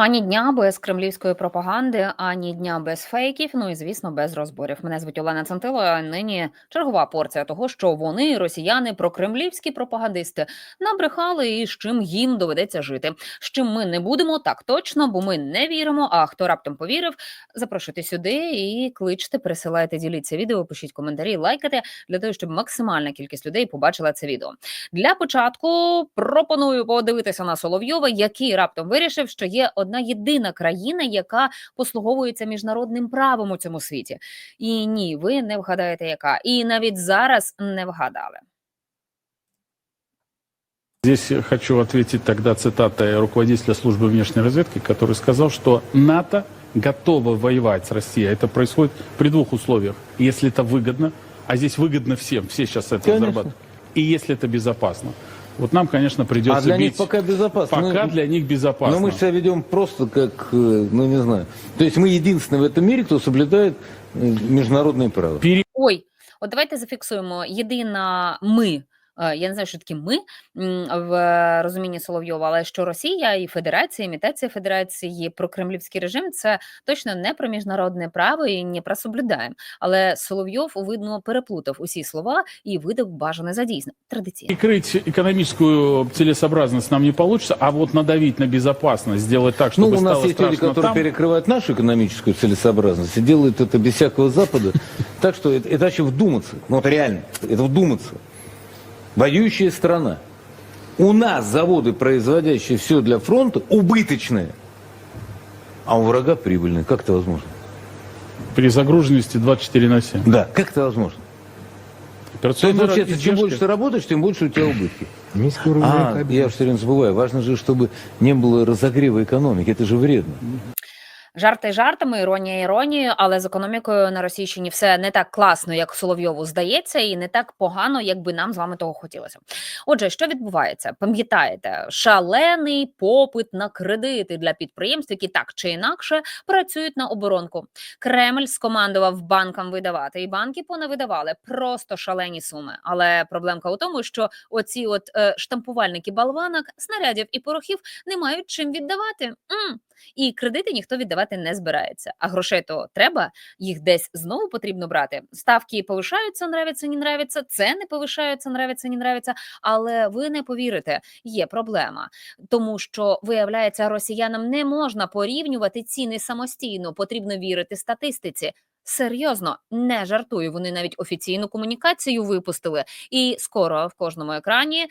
Ані дня без кремлівської пропаганди, ані дня без фейків. Ну і звісно, без розборів. Мене звуть Олена Цантило. а Нині чергова порція того, що вони, росіяни, прокремлівські пропагандисти, набрехали і з чим їм доведеться жити. З чим ми не будемо так точно, бо ми не віримо. А хто раптом повірив, запрошуйте сюди і кличте, пересилайте, діліться відео, пишіть коментарі, лайкайте для того, щоб максимальна кількість людей побачила це відео. Для початку пропоную подивитися на Соловйова, який раптом вирішив, що є одна єдина країна, яка послуговується міжнародним правом у цьому світі. І ні, ви не вгадаєте, яка. І навіть зараз не вгадали. Здесь я хочу ответить тогда цитатой руководителя службы внешней разведки, который сказал, что НАТО готово воевать с Россией. Это происходит при двух условиях. Если это выгодно, а здесь выгодно всем, все сейчас это Конечно. зарабатывают, и если это безопасно. Вот нам, конечно, придется А для них бить. пока безопасно. Пока Ну, для них безопасно. Но мы же себя ведем просто как, э, ну не знаю. То есть мы единственные в этом мире, кто соблюдает э, международное право. Ой, от давайте зафіксуємо. Єдина ми. е, Я не знаю, що таке ми м, в розумінні Соловйова, але що Росія і Федерація, імітація Федерації про кремлівський режим це точно не про міжнародне право і не про соблюдаємо. Але Соловйов видно переплутав усі слова і видав бажане за дійсне традиційно. Прикрыть экономическую целесообразность нам не получится, а вот надавить на безопасность, сделать так, чтобы Ну, у нас стало есть люди, страшно которые там. перекрывают нашу экономическую целесообразность и делают это без всякого Запада. Так что это, это вообще вдуматься. Ну вот реально, это вдуматься. Воюющая страна. У нас заводы, производящие все для фронта, убыточные. А у врага прибыльные. Как это возможно? При загруженности 24 на 7. Да, как это возможно? То есть, получается, чем издержки. больше ты работаешь, тем больше у тебя убытки. Низкий уровень А, я все время забываю. Важно же, чтобы не было разогрева экономики. Это же вредно. Жарти жартами, іронія іронією, але з економікою на Російщині все не так класно, як Соловйову здається, і не так погано, як би нам з вами того хотілося. Отже, що відбувається? Пам'ятаєте, шалений попит на кредити для підприємств, які так чи інакше працюють на оборонку. Кремль скомандував банкам видавати, і банки понавидавали просто шалені суми. Але проблемка у тому, що оці от е, штампувальники болванок, снарядів і порохів не мають чим віддавати. М. І кредити ніхто віддавати не збирається. А грошей то треба, їх десь знову потрібно брати. Ставки повишаються, нравиться, не нравиться. Це не повишаються, нравиться, не нравиться. Але ви не повірите, є проблема, тому що виявляється, росіянам не можна порівнювати ціни самостійно. Потрібно вірити статистиці. Серйозно, не жартую. Вони навіть офіційну комунікацію випустили, і скоро в кожному екрані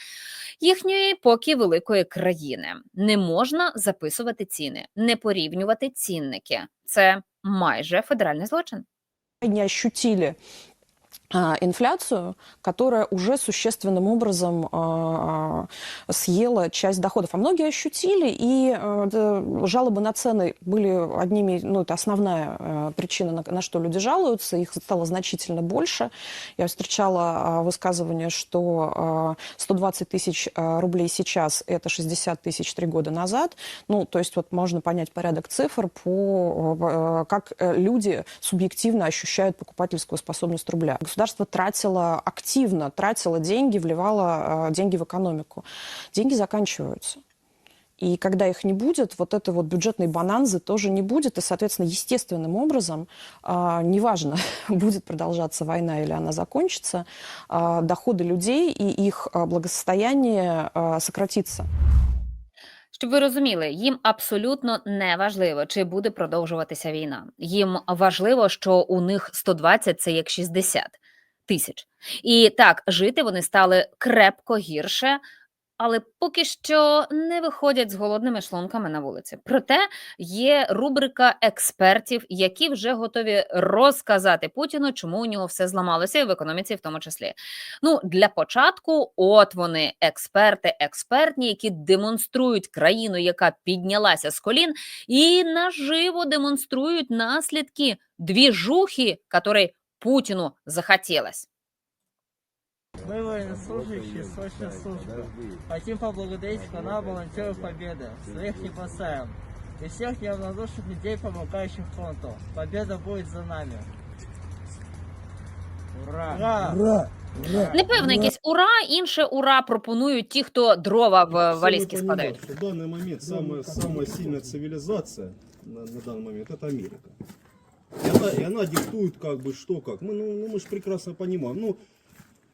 їхньої поки великої країни не можна записувати ціни, не порівнювати цінники. Це майже федеральний злочин. не ощутили инфляцию, которая уже существенным образом а, а, съела часть доходов. А многие ощутили, и а, жалобы на цены были одними, ну, это основная а, причина, на, что люди жалуются, их стало значительно больше. Я встречала а, высказывание, что а, 120 тысяч а, рублей сейчас – это 60 тысяч три года назад. Ну, то есть вот можно понять порядок цифр по как э, люди субъективно ощущают покупательскую способность рубля. Государство тратило активно, тратило деньги, вливало э, деньги в экономику. Деньги заканчиваются. И когда их не будет, вот этой вот бюджетной бананзы тоже не будет. И, соответственно, естественным образом, а, неважно, будет продолжаться война или она закончится, а, доходы людей и их а, благосостояние а, сократится. Щоб ви розуміли, їм абсолютно не важливо, чи буде продовжуватися війна. Їм важливо, що у них 120 – це як 60 тисяч. І так, жити вони стали крепко гірше, але поки що не виходять з голодними шлунками на вулиці. Проте є рубрика експертів, які вже готові розказати Путіну, чому у нього все зламалося і в економіці, в тому числі. Ну, для початку, от вони, експерти, експертні, які демонструють країну, яка піднялася з колін, і наживо демонструють наслідки двіжухи, которой Путіну захотілось. Мы военнослужащие срочной службы. Хотим поблагодарить канал волонтеров Победы. Своих не бросаем. И всех неравнодушных людей, помогающих фронту. Победа будет за нами. Ура! Ура! Непевно, якесь ура, інше ура пропонують ті, хто дрова в Все мы валізки понимаем, складають. что В данный момент самая, самая сильная цивилизация на, на данный момент это Америка. И она, и она диктует как бы что как. Мы, ну, ну, мы же прекрасно понимаем. Ну,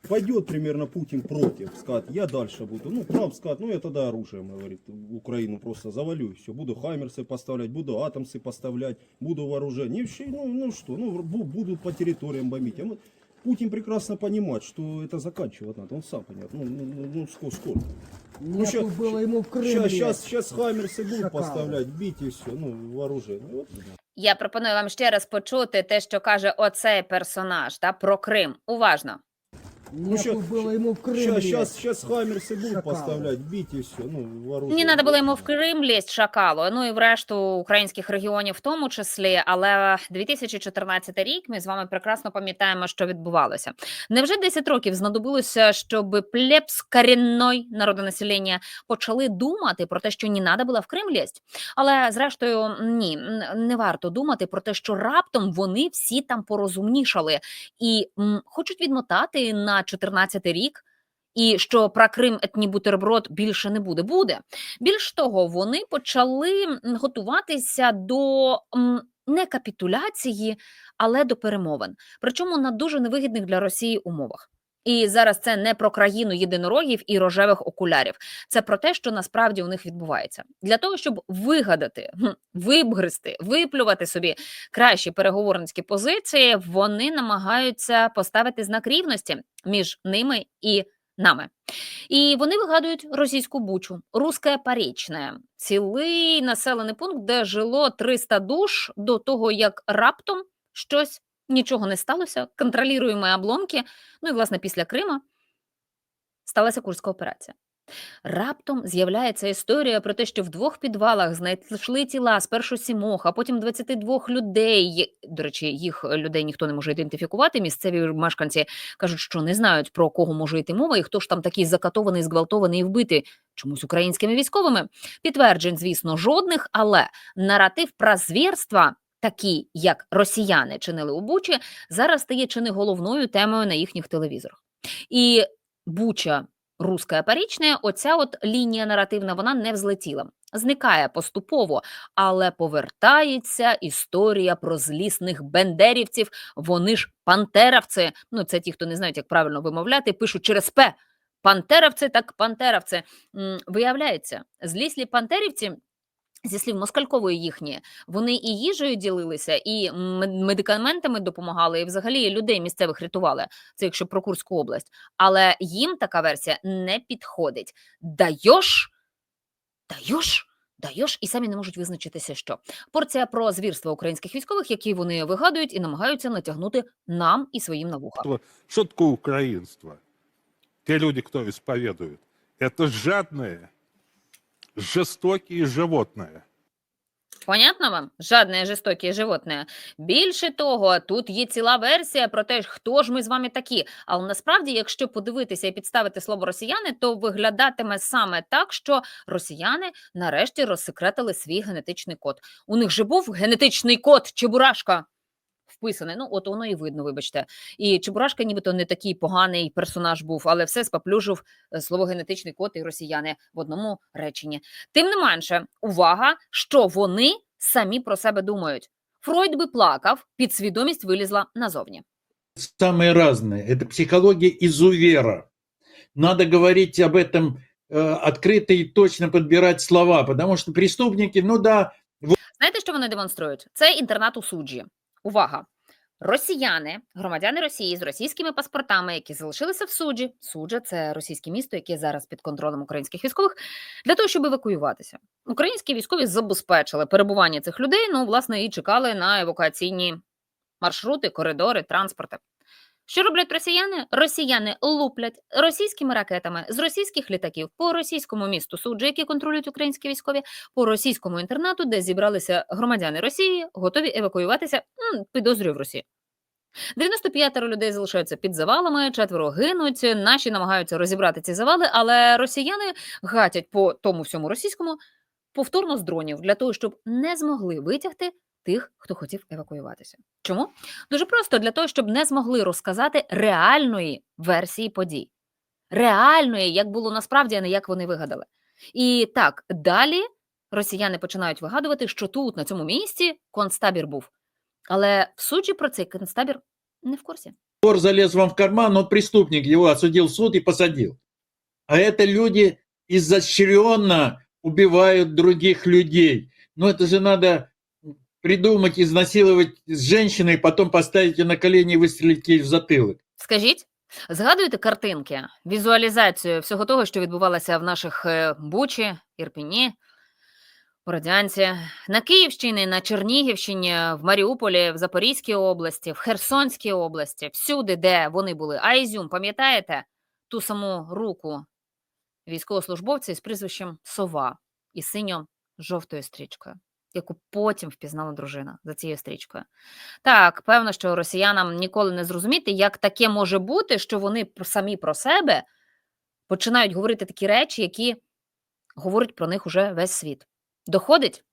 пойдет примерно Путин против, скажет, я дальше буду. Ну, Трамп скажет, ну я тогда оружием, говорит, Украину просто завалю и все. Буду хаймерсы поставлять, буду атомсы поставлять, буду вооружение. И все, ну, ну что, ну бу- будут по территориям бомбить. А мы- Путин прекрасно понимает, что это заканчивать надо. Он сам понимает. Ну, ну, ну, ну сколько, сколько. Ну, ща- было ему в Сейчас, сейчас, сейчас хаймерсы будут поставлять, бить и все, ну, вооружение. Вот. Я пропоную вам ще раз почути те, що каже оцей персонаж та про Крим. Уважно. Ну, ща- Сейчас, сейчас, сейчас хаймерсы будут поставлять, бить и все, ну, вооружение. Не треба було йому в Крим лізть шакалу, ну і в решту українських регіонів в тому числі. Але 2014 рік ми з вами прекрасно пам'ятаємо, що відбувалося. Невже 10 років знадобилося, щоб плебс корінной народонаселення почали думати про те, що не треба було в Крим лізть? Але зрештою, ні, н- не варто думати про те, що раптом вони всі там порозумнішали і м, хочуть відмотати на 14 рік. І що про Крим етні бутерброд більше не буде. Буде більш того, вони почали готуватися до не капітуляції, але до перемовин. Причому на дуже невигідних для Росії умовах. І зараз це не про країну єдинорогів і рожевих окулярів. Це про те, що насправді у них відбувається. Для того, щоб вигадати, вибгристи, виплювати собі кращі переговорницькі позиції, вони намагаються поставити знак рівності між ними і нами. І вони вигадують російську бучу, русське Парічне, цілий населений пункт, де жило 300 душ до того, як раптом щось нічого не сталося, контролюємо обломки. Ну і власне після Крима сталася Курська операція. Раптом з'являється історія про те, що в двох підвалах знайшли тіла спершу сімох, а потім 22 людей. До речі, їх е, людей ніхто не може ідентифікувати. Місцеві мешканці кажуть, що не знають про кого може йти мова, і хто ж там такий закатований, зґвалтований і вбитий чомусь українськими військовими. Підтверджень, звісно, жодних, але наратив про звірства. Такі, як росіяни чинили у Бучі, зараз стає чи не головною темою на їхніх телевізорах. І Буча руська парічне, оця от лінія наративна, вона не взлетіла. Зникає поступово, але повертається історія про злісних бендерівців. Вони ж пантеровці. Ну, це ті, хто не знають, як правильно вимовляти, пишуть через П. Пантеровці, так пантеровці. Виявляється, зліслі пантерівці. Зі слів москалькової їхні, вони і їжею ділилися, і медикаментами допомагали, і взагалі людей місцевих рятували. Це якщо про Курську область. Але їм така версія не підходить. Даєш, даєш, даєш, і самі не можуть визначитися, що порція про звірства українських військових, які вони вигадують і намагаються натягнути нам і своїм на вуха. Что такое украинство? Те люди, кто исповедует. Это жадные, жестокие животные. Понятно вам? Жадне жорстоке животне. Більше того, тут є ціла версія про те, хто ж ми з вами такі. Але насправді, якщо подивитися і підставити слово росіяни, то виглядатиме саме так, що росіяни нарешті розсекретили свій генетичний код. У них же був генетичний код Чебурашка Вписаний, ну от воно і видно, вибачте. І Чебурашка, нібито не такий поганий персонаж був, але все споплюжив е, слово генетичний код і росіяни в одному реченні. Тим не менше, увага, що вони самі про себе думають. Фройд би плакав, підсвідомість вилізла назовні. самые разные. Это психология изувера. Надо говорить об этом э, открыто и точно подбирать слова, потому что преступники, ну да, Знаєте, що вони демонструють? Це інтернат у суджі. Увага! Росіяни, громадяни Росії з російськими паспортами, які залишилися в суджі. Суджа це російське місто, яке зараз під контролем українських військових, для того, щоб евакуюватися. Українські військові забезпечили перебування цих людей. Ну, власне, і чекали на евакуаційні маршрути, коридори, транспорти. Що роблять росіяни? Росіяни луплять російськими ракетами з російських літаків по російському місту суджі, які контролюють українські військові, по російському інтернату, де зібралися громадяни Росії, готові евакуюватися, підозрюю в Росії. 95 людей залишаються під завалами, четверо гинуть. Наші намагаються розібрати ці завали, але росіяни гатять по тому всьому російському повторно з дронів для того, щоб не змогли витягти тих, хто хотів евакуюватися. Чому? Дуже просто для того, щоб не змогли розказати реальної версії подій, реальної, як було насправді, а не як вони вигадали. І так далі росіяни починають вигадувати, що тут, на цьому місці, концтабір був. Але в суджі про цей концтабір не в курсі. Вор залез вам в карман, но преступник его осудил суд и посадил. А это люди изощренно убивают других людей. Ну это же надо придумать, изнасиловать женщину и потом поставить ее на колени и выстрелить ей в затылок. Скажіть, згадуєте картинки, візуалізацію всього того, що відбувалося в наших е, Бучі, Ірпіні, Бородянці, на Київщині, на Чернігівщині, в Маріуполі, в Запорізькій області, в Херсонській області, всюди, де вони були. А Ізюм, пам'ятаєте ту саму руку військовослужбовця з прізвищем Сова і синьо-жовтою стрічкою, яку потім впізнала дружина за цією стрічкою. Так, певно, що росіянам ніколи не зрозуміти, як таке може бути, що вони самі про себе починають говорити такі речі, які говорить про них уже весь світ. Доходить?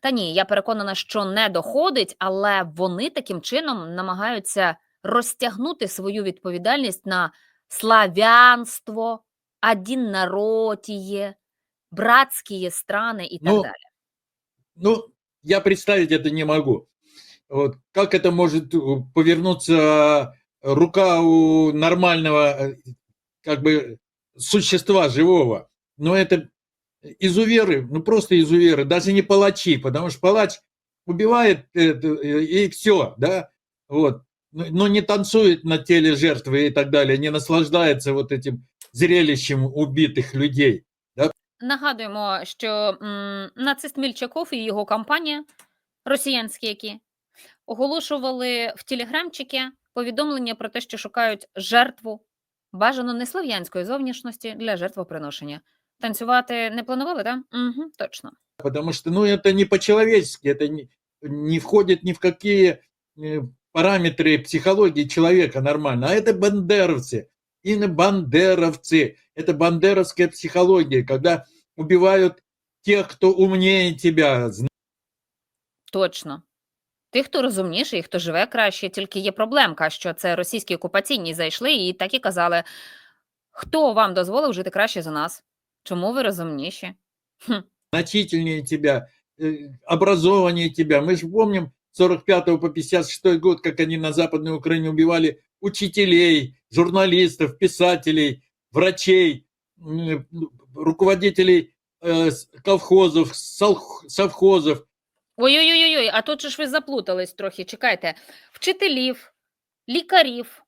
Та ні, я переконана, що не доходить, але вони таким чином намагаються розтягнути свою відповідальність на славянство, одиннародіє, братські страни і так Ну, далі. Ну, я представить это не могу. Вот, как это может э, повернуться рука у нормального э, как бы существа живого? Но это изуверы, ну просто изуверы, даже не палачи, потому что палач убивает э, и все, да, вот, но но не танцует на теле жертвы и так далее, не наслаждается вот этим зрелищем убитых людей. Нагадуємо, що м, нацист Мільчаков і його компанія, росіянські які, оголошували в телеграмчики повідомлення про те, що шукають жертву бажано не слов'янської зовнішності для жертвоприношення. Танцювати не планували, так? Угу, точно. потому что, ну, это не по-человечески, это не, не входит ни в какие э, параметры психологии человека нормально. А это бандеровцы, именно бандеровцы. Это бандеровская психология, когда убивают тех, кто умнее тебя, Точно. Тих, хто розумніший, хто живе краще, тільки є проблемка, що це російські окупаційні зайшли і так і казали: хто вам дозволив жити краще за нас? Чому ви розумніші? Хм. значительнее тебя, э, образованнее тебя. Мы же помним с 45 по 56 год, как они на Западной Украине убивали учителей, журналистов, писателей, врачей, руководителей э, колхозов, совхозов. Ой-ой-ой, а тут же ж ви заплутались трохи. Чекайте. Вчителів, лікарів,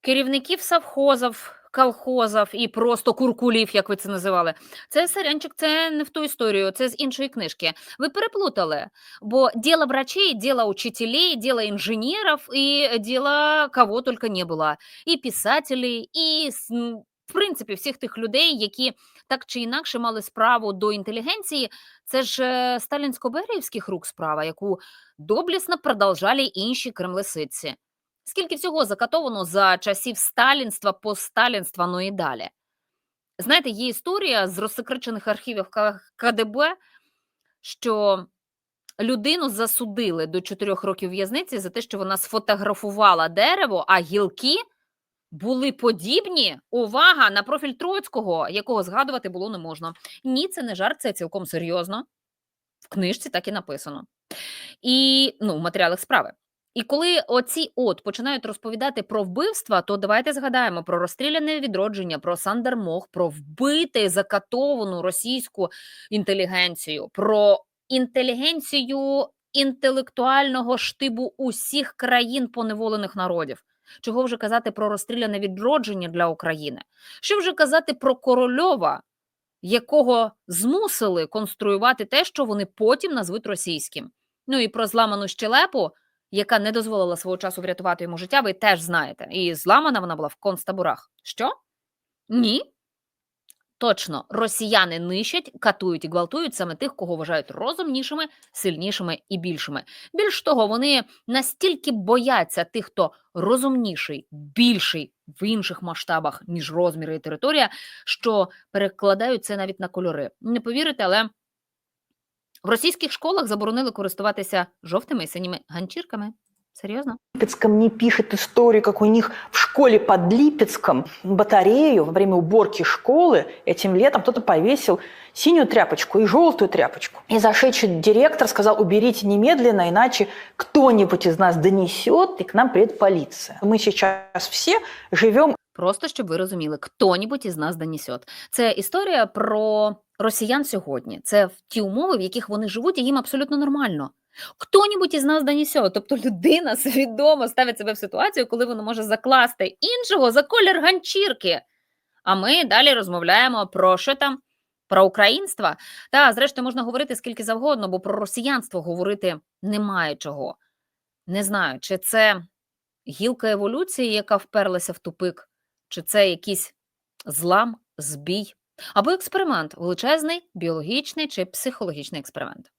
керівників совхозів, колхозів і просто куркулів, як ви це називали. Це сорянчик, це не в ту історію, це з іншої книжки. Ви переплутали, бо діло врачей, діло учителей, діло інженерів і діло кого тільки не було. І писателей, і в принципі всіх тих людей, які так чи інакше мали справу до інтелігенції, це ж е, сталінсько-беріївських рук справа, яку доблісно продовжали інші кремлесиці. Скільки всього закатовано за часів сталінства, постсталінства, ну і далі. Знаєте, є історія з розсекречених архівів КДБ, що людину засудили до 4 років в'язниці за те, що вона сфотографувала дерево, а гілки були подібні, увага, на профіль Троцького, якого згадувати було не можна. Ні, це не жарт, це цілком серйозно. В книжці так і написано. І ну, в матеріалах справи. І коли оці от починають розповідати про вбивства, то давайте згадаємо про розстріляне відродження, про Сандермох, про вбити закатовану російську інтелігенцію, про інтелігенцію інтелектуального штибу усіх країн поневолених народів. Чого вже казати про розстріляне відродження для України? Що вже казати про Корольова, якого змусили конструювати те, що вони потім назвуть російським? Ну і про зламану щелепу, яка не дозволила свого часу врятувати йому життя, ви теж знаєте. І зламана вона була в концтаборах. Що? Ні. Точно, росіяни нищать, катують і гвалтують саме тих, кого вважають розумнішими, сильнішими і більшими. Більш того, вони настільки бояться тих, хто розумніший, більший в інших масштабах, ніж розміри і територія, що перекладають це навіть на кольори. Не повірите, але В російських школах заборонили користуватися жовтими і синіми ганчірками. Серйозно? Липецком не пишет историю, как у них в школе под Липецком батарею во время уборки школы этим летом кто-то повесил синюю тряпочку и желтую тряпочку. И зашедший директор сказал, уберите немедленно, иначе кто-нибудь из нас донесет, и к нам приедет полиция. Мы сейчас все живем Просто щоб ви розуміли, хто-нібудь із нас донесет. Це історія про росіян сьогодні. Це ті умови, в яких вони живуть, і їм абсолютно нормально. Хто-нібудь із нас донесет. Тобто людина свідомо ставить себе в ситуацію, коли вона може закласти іншого за колір ганчірки. А ми далі розмовляємо про що там? Про українство. Та, зрештою, можна говорити скільки завгодно, бо про росіянство говорити немає чого. Не знаю, чи це гілка еволюції, яка вперлася в тупик, чи це якийсь злам, збій, або експеримент, величезний біологічний чи психологічний експеримент.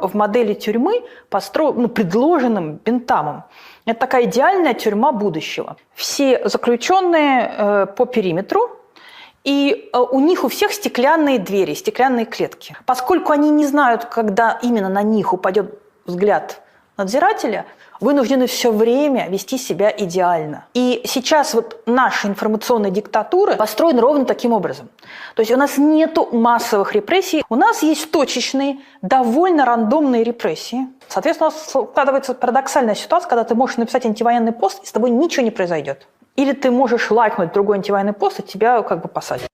в модели тюрьмы, постро... ну, предложенным Бентамом. Это такая идеальная тюрьма будущего. Все заключенные э, по периметру, и э, у них у всех стеклянные двери, стеклянные клетки. Поскольку они не знают, когда именно на них упадет взгляд надзирателя, вынуждены все время вести себя идеально. И сейчас вот наша информационная диктатура построена ровно таким образом. То есть у нас нет массовых репрессий, у нас есть точечные, довольно рандомные репрессии. Соответственно, у нас складывается парадоксальная ситуация, когда ты можешь написать антивоенный пост, и с тобой ничего не произойдет. Или ты можешь лайкнуть другой антивоенный пост, и тебя как бы посадят.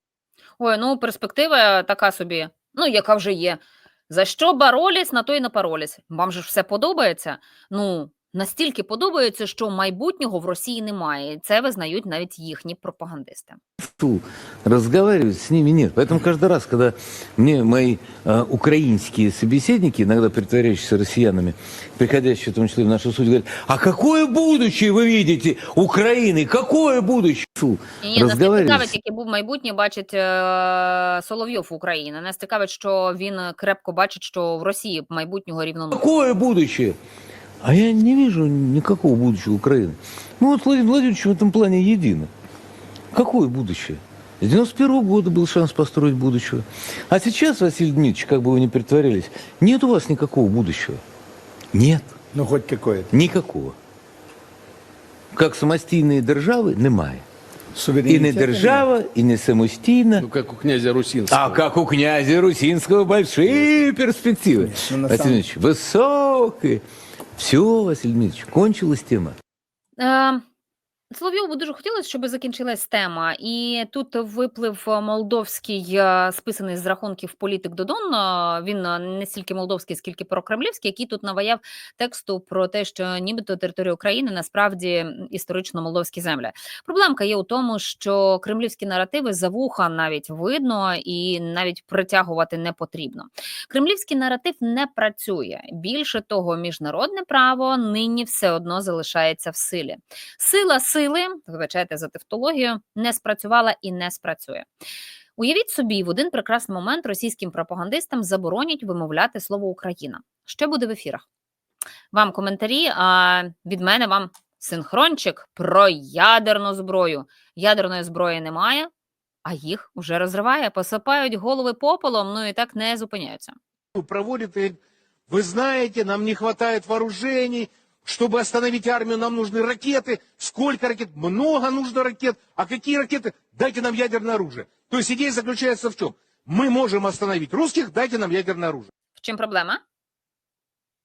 Ой, ну перспектива така собі, ну яка вже є. За що боролись, на то й напоролись. Вам же ж все подобається? Ну, настільки подобається, що майбутнього в Росії немає. І це визнають навіть їхні пропагандисти. Ту, разговаривать с ними нет. Поэтому каждый раз, когда мне мои э, украинские собеседники, иногда притворяющиеся россиянами, приходящие в том числе в нашу суд, говорят, а какое будущее вы видите Украины? Какое будущее? Фу, Ні, нас не разговаривать цікавить, яке був майбутнє, бачить е- Соловйов Україна. Нас цікавить, що він крепко бачить, що в Росії майбутнього рівно нуль. Какое будущее? А я не вижу никакого будущего Украины. Ну вот Владимир Владимирович в этом плане едино. Какое будущее? С 91 года был шанс построить будущего. А сейчас, Василий Дмитриевич, как бы вы ни притворялись, нет у вас никакого будущего. Нет. Ну, хоть какое-то. Никакого. Как самостійної держави немає. І Суверенитета не нет. держава, і не самостійна. Ну, как у князя Русинского. А как у князя Русинского большие перспективы. Ну, на Все, Василий Дмитриевич, кончилась тема. Соловйову дуже хотілося, щоб закінчилась тема, і тут виплив е, молдовський е, списаний з рахунків політик Додон. е, Він не стільки молдовський, скільки прокремлівський, який тут наваяв тексту про те, що нібито територія України насправді історично молдовські землі. Проблемка є у тому, що кремлівські наративи за вуха навіть видно і навіть притягувати не потрібно. Кремлівський наратив не працює. Більше того, міжнародне право нині все одно залишається в силі. Сила сили, вибачайте за тевтологію, не спрацювала і не спрацює. Уявіть собі, в один прекрасний момент російським пропагандистам заборонять вимовляти слово Україна. Що буде в ефірах? Вам коментарі, а від мене вам синхрончик про ядерну зброю. Ядерної зброї немає, а їх вже розриває, посипають голови попелом, ну і так не зупиняються. проводит, и говорит, вы знаете, нам не хватает вооружений, чтобы остановить армию, нам нужны ракеты. Сколько ракет? Много нужно ракет. А какие ракеты? Дайте нам ядерное оружие. То есть идея заключается в чем? Мы можем остановить русских, дайте нам ядерное оружие. В чим проблема?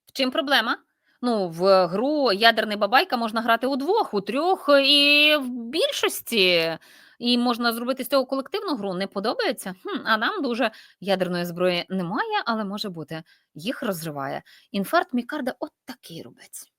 В чим проблема? Ну, в гру ядерний бабайка можна грати у двох, у трьох і в більшості. І можна зробити з цього колективну гру. Не подобається? Хм, а нам дуже ядерної зброї немає, але може бути. Їх розриває. Інфаркт Мікарда от такий рубець.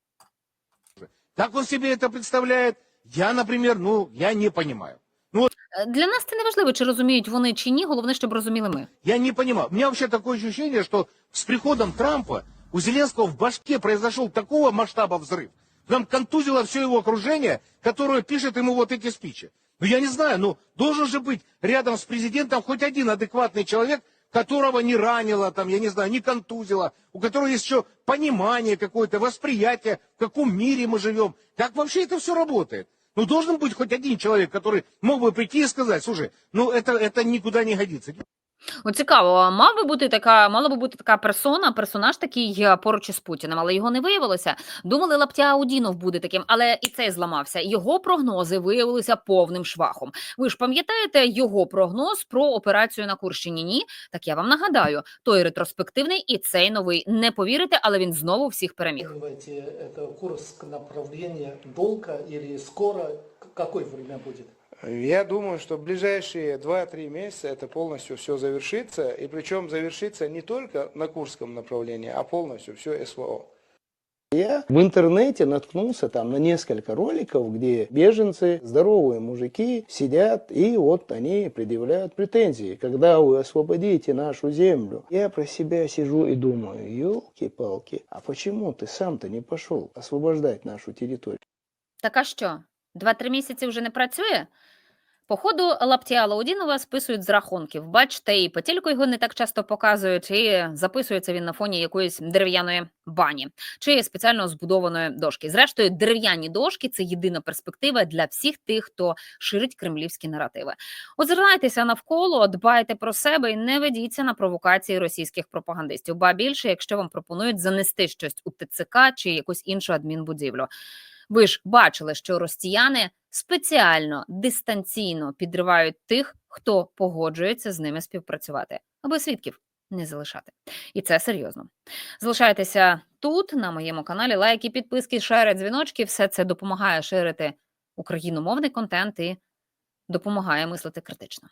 Как он себе это представляет? Я, например, ну, я не понимаю. Е, Для нас це не важливо, чи розуміють вони чи ні. Головне, щоб розуміли ми. Я не понимаю. У меня вообще такое ощущение, что с приходом Трампа у Зеленского в башке произошел такого масштаба взрыв. Нам контузило все его окружение, которое пишет ему вот эти спичи. Ну, я не знаю, ну, должен же быть рядом с президентом хоть один адекватный человек, которого не ранило, там, я не знаю, не контузило, у которого есть еще понимание какое-то, восприятие, в каком мире мы живем, как вообще это все работает. Ну, должен быть хоть один человек, который мог бы прийти и сказать, слушай, ну, это, это никуда не годится. От цікаво, мав би бути така, мала би бути така персона, персонаж такий е, поруч із Путіним, але його не виявилося. Думали, Лаптя Аудінов буде таким, але і цей зламався. Його прогнози виявилися повним швахом. Ви ж пам'ятаєте його прогноз про операцію на Курщині? Ні? Так я вам нагадаю, той ретроспективний і цей новий. Не повірите, але він знову всіх переміг. Это Курск направление долго или скоро? Какое время будет? Я думаю, что в ближайшие 2-3 месяца это полностью все завершится. И причем завершится не только на Курском направлении, а полностью все СВО. Я в интернете наткнулся там на несколько роликов, где беженцы, здоровые мужики, сидят и вот они предъявляют претензии. Когда вы освободите нашу землю? Я про себя сижу и думаю, елки-палки, а почему ты сам-то не пошел освобождать нашу территорию? Так а що? Два-три місяці вже не працює? Походу, Лаптія Лаудінова списують з рахунків. Бачите, і по телеку його не так часто показують, і записується він на фоні якоїсь дерев'яної бані чи спеціально збудованої дошки. Зрештою, дерев'яні дошки це єдина перспектива для всіх тих, хто ширить кремлівські наративи. Озирайтеся навколо, дбайте про себе і не ведіться на провокації російських пропагандистів. Ба більше, якщо вам пропонують занести щось у ТЦК чи якусь іншу адмінбудівлю. Ви ж бачили, що росіяни спеціально дистанційно підривають тих, хто погоджується з ними співпрацювати, аби свідків не залишати. І це серйозно. Залишайтеся тут, на моєму каналі. Лайки, підписки, шери, дзвіночки. Все це допомагає ширити україномовний контент і допомагає мислити критично.